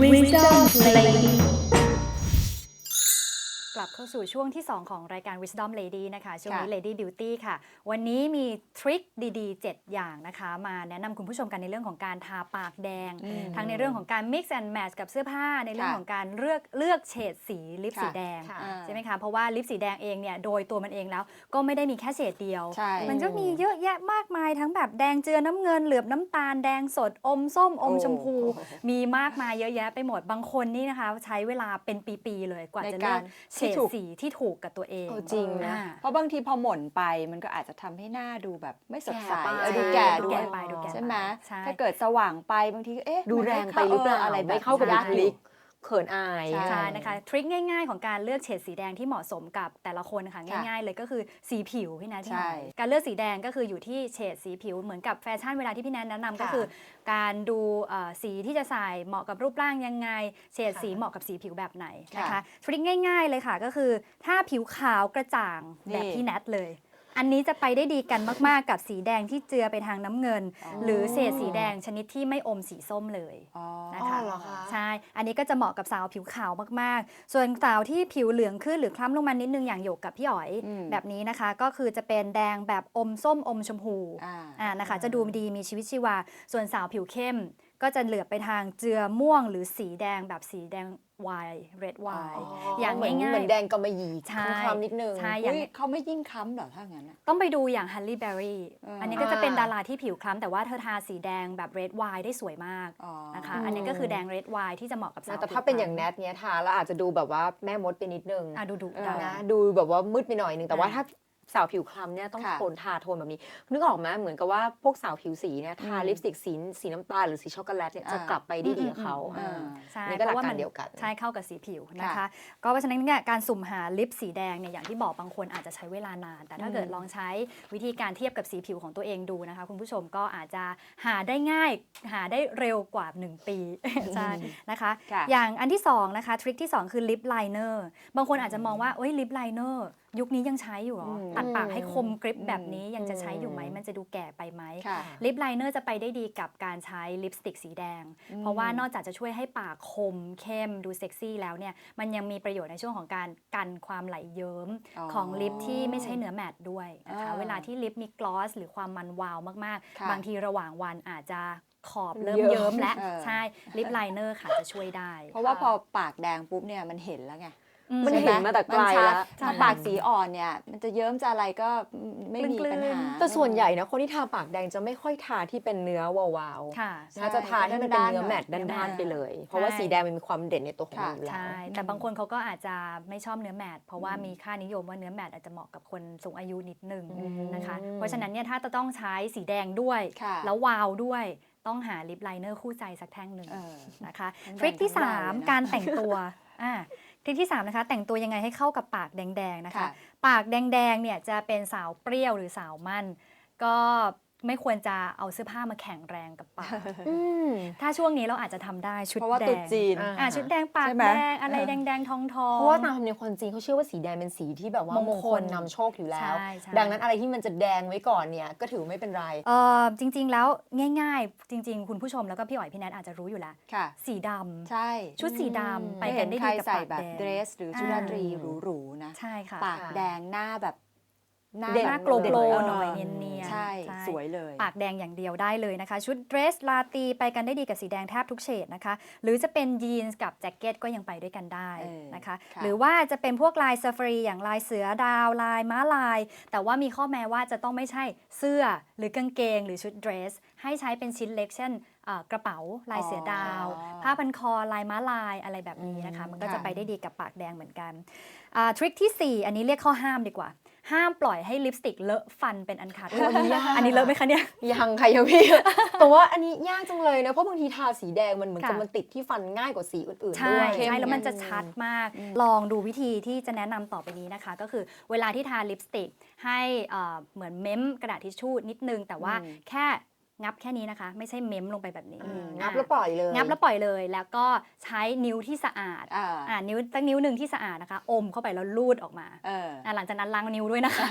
Wisdom Lady กลับ เข้าสู่ช่วงที่ 2 ของรายการ Wisdom Lady นะคะ ช่วงนี้ค่ะ Lady Beauty ค่ะ วันนี้มีทริคดีๆ 7 อย่างนะคะ มาแนะนำคุณผู้ชมกันในเรื่องของการทาปากแดงอืมทั้งในเรื่องของการ mix and match กับเสื้อผ้าในเรื่องค่ะของการเลือกเลือกเฉดสีลิปค่ะสีแดงค่ะใช่ไหมคะ เพราะว่าลิปสีแดงเองเนี่ยโดยตัวมันเองแล้วก็ไม่ได้มีแค่เฉดเดียวใช่มันจะมีเยอะแยะมากมายทั้งแบบแดงเจือน้ำเงินเหลือบน้ำตาลแดงสดอมส้มอมโอ้ชมพู มีมากมายเยอะแยะไปหมดบางคนนี่นะคะ ใช้เวลาเป็นปีๆเลยกว่าในจะกาเลือรกเฉที่ดถูกสีที่ถูกกับตัวเองเออจริงนะอ่าเพราะบางทีพอหม่นไปมันก็อาจจะทำให้หน้าดูแบบไม่สดใสแก่ไปเออดูใช่แก่ดูด้วแก่ยไปดูแก่ใช่ไหมใช่ถ้าเกิดสว่างไปบางทีก็เอ๊ะดูมันแรม่งไปหรือเปล่าอะไรไม่เข้ากับใช่ญาติลิก เขินอายใช่ใช่นะคะทริคง่าย ๆ ของการเลือกเฉดสีแดงที่เหมาะสมกับแต่ละคนค่ะค่ะง่าย ๆ เลยก็คือสีผิวพี่แนทพี่ใช่หน่อยการเลือกสีแดงก็คืออยู่ที่เฉดสีผิวเหมือนกับแฟชั่นเวลาที่พี่แนทแนะนำก็ค่ะคือ การดูเอ่อสีที่จะใส่เหมาะกับรูปร่างยังไง เฉดสีค่ะเหมาะกับสีผิวแบบไหนนะคะค่ะทริคง่าย ๆ เลยค่ะก็คือ ถ้าผิวขาวกระจ่างแบบนี่พี่แนทเลย อันนี้จะไปได้ดีกันมาก ๆ กับสีแดงที่เจือไปทางน้ำเงินอ๋อหรือเฉดสีแดงชนิดที่ไม่อมสีส้มเลยอ๋อนะคะอ๋อเหรอคะ ใช่ อันนี้ก็จะเหมาะกับสาวผิวขาวมากๆ ส่วนสาวที่ผิวเหลืองขึ้นหรือคล้ำลงมานิดนึงอย่างหยกกับพี่อ๋อย อืม แบบนี้นะคะก็คือจะเป็นแดงแบบอมส้มอมชมพู อ่า อ่านะคะจะดูดีมีชีวิตชีวา ส่วนสาวผิวเข้ม ก็จะเหลือบไปทางเจือม่วงหรือสีแดงแบบสีแดงวาย red อ๋อ wine ออย่างเหมือนง่ายๆเหมือนแดงกำมะหยี่ใช่คล้ำๆนิดนึงใช่อย่างอุ๊ยเขาไม่ยิ่งค้ำเหรอถ้างั้นอะต้องไปดูอย่างฮันลี่เบอรี่เอออัอันนี้ก็จะเป็นอ่าดาราที่ผิวคล้ำแต่ว่าเธอทาสีแดงแบบ red wine ได้สวยมากอ๋อนะคะอันนี้ก็คือแดง red wine ที่จะเหมาะกับสาวแต่ผิวถ้าเป็นอย่างคแนล้ำทเนี้ยทาแล้วอาจจะดูแบบว่าแม่มดไปนิดนึงอะดูดุเออดานะดูแบบว่ามืดไปหน่อยนึงแต่ว่าอ่าถ้า สาวผิวคล้ำเนี่ยต้องค่ะ โทนทาโทนแบบนี้ นึกออกไหมเหมือนกับว่าพวกสาวผิวสีเนี่ยทาอืมลิปสติกสีสีน้ำตาลหรือสีช็อกโกแลตเนี่ยจะอ่ากลับไปได้ดีกับเขาอืมอ่า ใช่นี่ก็หลักพระการมัเดียวกัน ใช่เข้ากับสีผิวนะคะ ค่ะก็เพราะฉะนั้นเนี่ยการสุ่มหาลิปสีแดงเนี่ยอย่างที่บอกบางคนอาจจะใช้เวลานาน แต่ถ้าเกิดอืมลองใช้วิธีการเทียบกับสีผิวของตัวเองดูนะคะ คุณผู้ชมก็อาจจะหาได้ง่ายหาได้เร็วกว่า 1 ปี ใช่นะคะ ค่ะ อย่างอันที่ 2 นะคะทริคที่ 2 คือลิปไลเนอร์บางคนอาจจะมองว่าเอ้ยลิปไลเนอร์ ยุคนี้ยังใช้อยู่เหรออืมตัดปากให้คมกริบแบบนี้ยังจะอืมใช้อยู่ไหม มันจะดูแก่ไปไหมค่ะลิปไลเนอร์จะไปได้ดีกับการใช้ลิปสติกสีแดงอืมเพราะว่านอกจากจะช่วยให้ปากคมเข้มดูเซ็กซี่แล้วเนี่ยมันยังมีประโยชน์ในช่วงของการกันความไหลเยิ้มอ๋อของลิปที่ไม่ใช่เนื้อแมตต์ด้วยนะคะอ่าเวลาที่ลิปมีกลอสหรือความมันวาวมากค่ะๆบางทีระหว่างวันอาจจะขอบเริ่มเยิ้มเยิ้มและเออใช่ลิปไลเนอร์ค่ะจะช่วยได้ เพราะว่าพอปากแดงปุ๊บเนี่ยมันเห็นแล้วไงอื มันใช่เห็นไหมาแต่ไกลนชัดแล้วถ้าปากสีอ่อนเนี่ย มันจะเยิ้มจะอะไรก็ไม่มีกลืนๆปัญหา แต่ส่วนใหญ่นะคนที่ทาปากแดงจะไม่ค่อยทาที่เป็นเนื้อวาวๆค่ะนะจะทาให้มันเป็นเนื้อแมตต์ด้านๆด้านๆไปเลยใช่เพราะว่าสีแดงมันมีความเด่นในตัวของค่ะมันอยู่แล้ว ใช่ แต่บางคนเขาก็อาจจะไม่ชอบเนื้อแมตต์เพราะว่ามีค่านิยมว่าเนื้อแมตต์อาจจะเหมาะกับคนสูงอายุนิดนึงอืม นะคะ เพราะฉะนั้นเนี่ยถ้าจะต้องใช้สีแดงด้วย ค่ะ แล้ววาวด้วยต้องหาลิปไลเนอร์คู่ใจสักแท่งหนึ่งเออ นะคะทั้งทริคที่แดงทั้งวาวเลยนะ3การแต่งตัวอ่า ทริคที่3นะคะแต่งตัวยังไงให้เข้ากับปากแดงๆนะคะค่ะปากแดงๆเนี่ยจะเป็นสาวเปรี้ยวหรือสาวมั่น ก็ ไม่ควรจะเอาเสื้อผ้ามาแข่งแรงกับปากอืมถ้าช่วงนี้เราอาจจะทำได้ชุดเพราะว่าแดตุ๊งจีนอ่าอ่าชุดแดงปากใช่ไหมแดงอะไรเออแดงๆทองทองเพราะว่าตามธรรมเนียมคนจีนเขาเชื่อว่าสีแดงเป็นสีที่แบบว่ามงมคงลคลนำโชคอยู่แล้วใช่ใช่ดังนั้นอะไรที่มันจะแดงไว้ก่อนเนี่ยก็ถือไม่เป็นไรเออจริง ๆ แล้วง่าย ๆ จริง ๆ คุณผู้ชมแล้วก็พี่อ๋อยพี่แนทอาจจะรู้อยู่แล้วค่ะสีดำใช่ชุดสีอืมดำไปไม่กัเห็นนได้ใครดีกับใส่ปากแบบแดงเดรส หรือชุดราตรีหรูๆนะใช่ค่ะปากแดงหน้าแบบ หน้าเด่นหน้าแบบโกลโกลเด่หน่อยเเนียนๆใช่ สวยเลย ปากแดงอย่างเดียวได้เลยนะคะ ชุดเดรสลาตรีไปกันได้ดีกับสีแดงแทบทุกเฉดนะคะ หรือจะเป็นยีนส์กับแจ็คเก็ตก็ยังไปด้วยกันได้เออนะคะค่ะหรือว่าจะเป็นพวกลายซาฟารีอย่างลายเสือดาว ลายม้าลาย แต่ว่ามีข้อแม้ว่าจะต้องไม่ใช่เสื้อหรือกางเกง หรือชุดเดรส ให้ใช้เป็นชิ้นเล็กเช่นเอ่อกระเป๋าลายเสือดาวอ๋อผ้าพันคอลายม้าลายอะไรแบบนี้นะคะอืมมันก็จะค่ะไปได้ดีกับปากแดงเหมือนกันอ่าทริคที่ 4 อันนี้เรียกข้อห้ามดีกว่า ห้ามปล่อยให้ลิปสติกเลอะฟันเป็นอันขาดโอ้อันนี้ยากอันนี้เลอะไหมคะเนี่ยยังค่ะยังพี่แต่ว่าอันนี้ยากจังเลยนะเพราะบางทีทาสีแดงมันเหมือนกับค่ะมันติดที่ฟันง่ายกว่าสีอื่นๆใช่ด้วยใช่แล้วมันจะเข้ชัดมากอืมลองดูวิธีที่จะแนะนำต่อไปนี้นะคะ ก็คือเวลาที่ทาลิปสติกให้เอ่อเหมือนเม้มกระดาษทิชชู่นิดนึงแต่ว่าอืมแค่ งับแค่นี้นะคะ ไม่ใช่เม้มลงไปแบบนี้อืมอะงับแล้วปล่อยเลยงับแล้วปล่อยเลย แล้วก็ใช้นิ้วที่สะอาดอ่าอ่านิ้วตั้งนิ้วหนึ่งที่สะอาดนะคะ อมเข้าไปแล้วลูดออกมาเอออะหลังจากนั้นล้างนิ้วด้วยนะคะ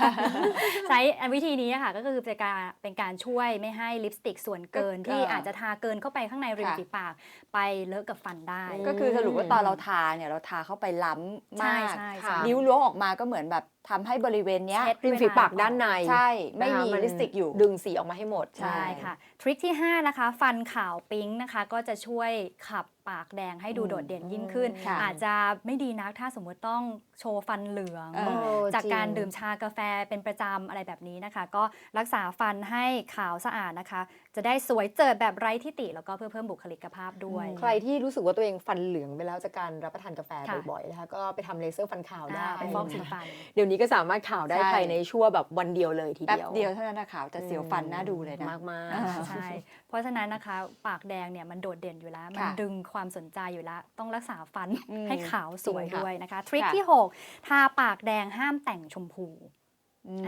ใช้วิธีนี้ค่ะก็คือเป็นการเป็นการช่วยไม่ให้ลิปสติกส่วนเกินก็ที่เออออาจจะทาเกินเข้าไปข้างในริมค่ะฝีปาก ไปเลอะกับฟันได้ ก็คือสรุปว่าตอนเราทาเนี่ยเราทาเข้าไปล้ำใช่มากใช่ค่ะใช่นิ้วล้วงออกมาก็เหมือนแบบทำให้บริเวณเนี้ยเช็ดริมฝีปากด้านในใช่ไม่นะคะมีนลิปสติกอยู่ดึงสีออกมาให้หมดใช่ค่ะทริคที่ 5 นะคะ ฟันขาวปิ๊งนะคะ ก็จะช่วยขับ ปากแดงให้ดูอืมโดดเด่นยิ่งขึ้น ค่ะอาจจะไม่ดีนักถ้าสมมุติต้องโชว์ฟันเหลือง เออโอ้จากจริงการดื่มชากาแฟเป็นประจำอะไรแบบนี้นะคะ ก็รักษาฟันให้ขาวสะอาดนะคะ จะได้สวยเจิดแบบไร้ที่ติ แล้วก็เพื่อเพิ่มบุคลิกภาพด้วยอืมใครที่รู้สึกว่าตัวเองฟันเหลืองไปแล้วจากการรับประทานกาแฟค่ะ บ่อยๆนะคะก็ไปทำเลเซอร์ฟันขาวได้อ่าไปฟอกสีฟัน เดี๋ยวนี้ก็สามารถขาวได้ใช่ ภายในชั่วแบบวันเดียวเลยทีแป๊บเดียวเดียวเท่านั้นนะขาวแต่เสียวฟันน่าดูเลยนะ มากมากอ่าใช่ เพราะฉะนั้นนะคะ ปากแดงเนี่ยมันโดดเด่นอยู่แล้ว มันค่ะดึงความสนใจอยู่แล้ว ต้องรักษาฟันอืมให้ขาวสวยจริงค่ะด้วยนะคะ ทริคค่ะที่ 6 ทาปากแดงห้ามแต่งชมพูอืม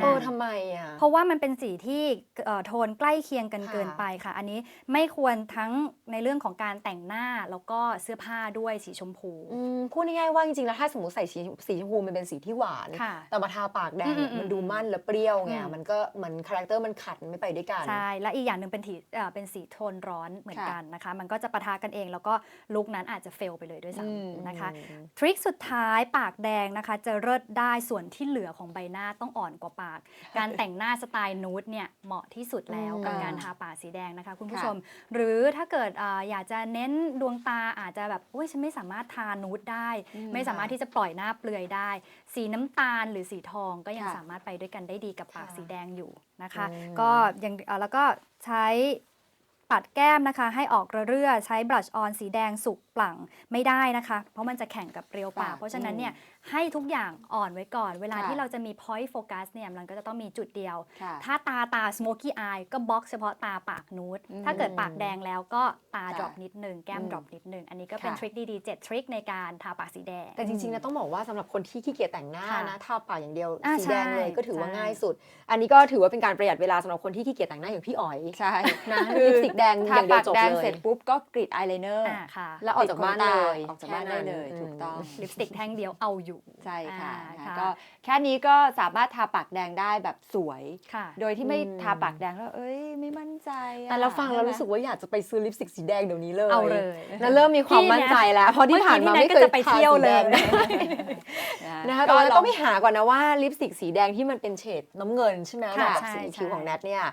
เออทำไมอะ เพราะว่ามันเป็นสีที่เอ่อโทนใกล้เคียงกันค่ะ เกินไปค่ะ อันนี้ไม่ควรทั้งในเรื่องของการแต่งหน้าแล้วก็เสื้อผ้าด้วยสีชมพู อืมพูดง่ายๆว่าจริงๆแล้วถ้าสมมติใส่สีสีชมพูมันเป็นสีที่หวาน ค่ะ แต่มาทาปากแดงเนี่ยอืมๆๆมันดูมั่นและเปรี้ยวไงอืม มันก็เหมือนคาแรคเตอร์มันขัดไม่ไปด้วยกัน ใช่ และอีกอย่างหนึ่งเป็นถีเอ่อเป็นสีโทนร้อนเหมือนค่ะกันนะคะ มันก็จะปะทะกันเอง แล้วก็ลุคนั้นอาจจะเฟลไปเลยด้วยอืม ซ้ำนะคะอืมทริคสุดท้ายปากแดงนะคะ จะเลิศได้ส่วนที่เหลือของใบหน้าต้องอ่อนกว่าปาก การแต่งหน้าสไตล์นูดเนี่ยเหมาะที่สุดแล้วอืมกับการทาปากสีแดงนะคะ คุณผู้ค่ะชม หรือถ้าเกิดอ่าอยากจะเน้นดวงตาอาจจะแบบอุ้ยฉันไม่สามารถทานูดได้อืมไม่สามารถที่จะปล่อยหน้าเปลือยได้ สีน้ำตาลหรือสีทองก็ยังค่ะสามารถไปด้วยกันได้ดีกับปากค่ะสีแดงอยู่นะคะอืมก็ยังเอ่อแล้วก็ใช้ ปัดแก้มนะคะ ให้ออกระเรื่อใช้บลัชออนสีแดงสุกปลั่งไม่ได้นะคะ เพราะมันจะแข่งกับเรียวปากปากเพราะฉะนั้นเนี่ยให้ทุกอย่างอ่อนไว้ก่อน เวลาค่ะที่เราจะมี point focus เนี่ยมันก็จะต้องมีจุดเดียวค่ะถ้าตาตา smoky eye ก็บล็อกเฉพาะตาปากนูดอืมถ้าเกิดปากแดงแล้วก็ตาค่ะดรอปนิดนึงแก้มอืมดรอปนิดนึงอันนี้ก็เป็นค่ะทริคดีๆ7ทริคในการทาปากสีแดง แต่จริงๆนะต้องบอกว่าสำหรับคนที่ขี้เกียจแต่งหน้าค่ะนะทาปากอย่างเดียวอ่าสีแดงเลยใช่ก็ถือว่าใช่ง่ายสุด อันนี้ก็ถือว่าเป็นการประหยัดเวลาสำหรับคนที่ขี้เกียจแต่งหน้าอย่างพี่อ๋อยใช่นะคือลิปสติกแดงอทาย่างเดียปาวกจบแดงเลยเสร็จปุ๊บก็กรีดอายไลเนอร์ อ่าค่ะแล้วออกจากบ้านเลยออกจากบ้านได้เลยแค่นั้น ถูกต้องลิปสติกแท่งเดียวเอาอยู่ใช่ค่ะอ่านะคะค่ะก็แค่นี้ก็สามารถทาปากแดงได้แบบสวย ค่ะ โดยที่ไม่อืมทาปากแดงแล้ว เอ้ยไม่มั่นใจอะแต่เราฟังแล้วใช่ไหมรู้สึกว่าอยากจะไปซื้อลิปสติกสีแดงเดี๋ยวนี้เลยเอาเลย แล้วเริ่มมีความมั่นใจแล้วเพราะที่ผ่านมาไม่เคก็ยจะไปเที่ยวเลยทาสีแดงนะคะแต่ว่าต้องไปหาก่อนนะว่าลิปสติกสีแดงที่มันเป็นเฉดน้ำเงินใช่ไหมค่ะแบบใช่สีคิ้วใช่ของแนทเนี่ย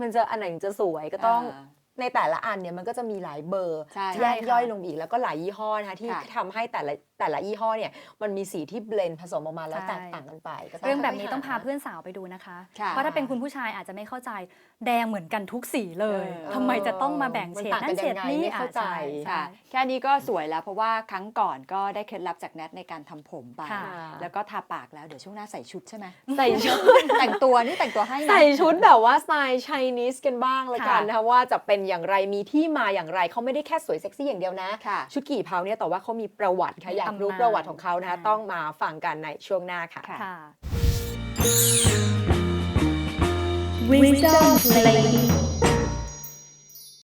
มันจะอันไหนถึงจะสวยก็ต้องา ในแต่ละอันเนี่ยมันก็จะมีหลายเบอร์ใช่แยกย่อยลงอีกแล้วก็หลายยี่ห้อนะคะที่ค่ะ ทำให้แต่ละแต่ละยี่ห้อเนี่ยมันมีสีที่เบลนด์ผสมออกมาแล้วใช่แตกต่างกันไปก็ต้ เรื่องแบบนี้ไปหต้องพาเพื่อนสาวไปดูนะคะ ค่ะ เพราะถ้าเป็นคุณผู้ชายอาจจะไม่เข้าใจแดงเหมือนกันทุกสีเลยเออ ทำไมจะต้องมาแบ่งมันเฉดต่างนั่กันนเฉดยังไงนี้ไม่เข้าใจ อะช่ค่ะแค่นี้ก็สวยแล้วเพราะว่าครั้งก่อนก็ได้เคล็ดลับจากแนทในการทำผมไป ค่ะ แล้วก็ทาปากแล้วเดี๋ยวช่วงหน้าใส่ชุดใช่ไหมใส่ชุด แต่งตัวนี่แต่งตัวให้นะ ใส่ชุดแบบว่าสไตล์ไชนีสกันบ้างละกันค่ะ นะคะว่าจะเป็นอย่างไรมีที่มาอย่างไรเขาไม่ได้แค่สวยเซ็กซี่อย่างเดียวนะค่ะชุดกี่เผาเนี่ยแต่ว่าเขามีประวัติค่ะมีอยากรู้ตำนานประวัติของเขานะคะอ่าต้องมาฟังกันในช่วงหน้าค่ะค่ะค่ะ Wisdom Lady.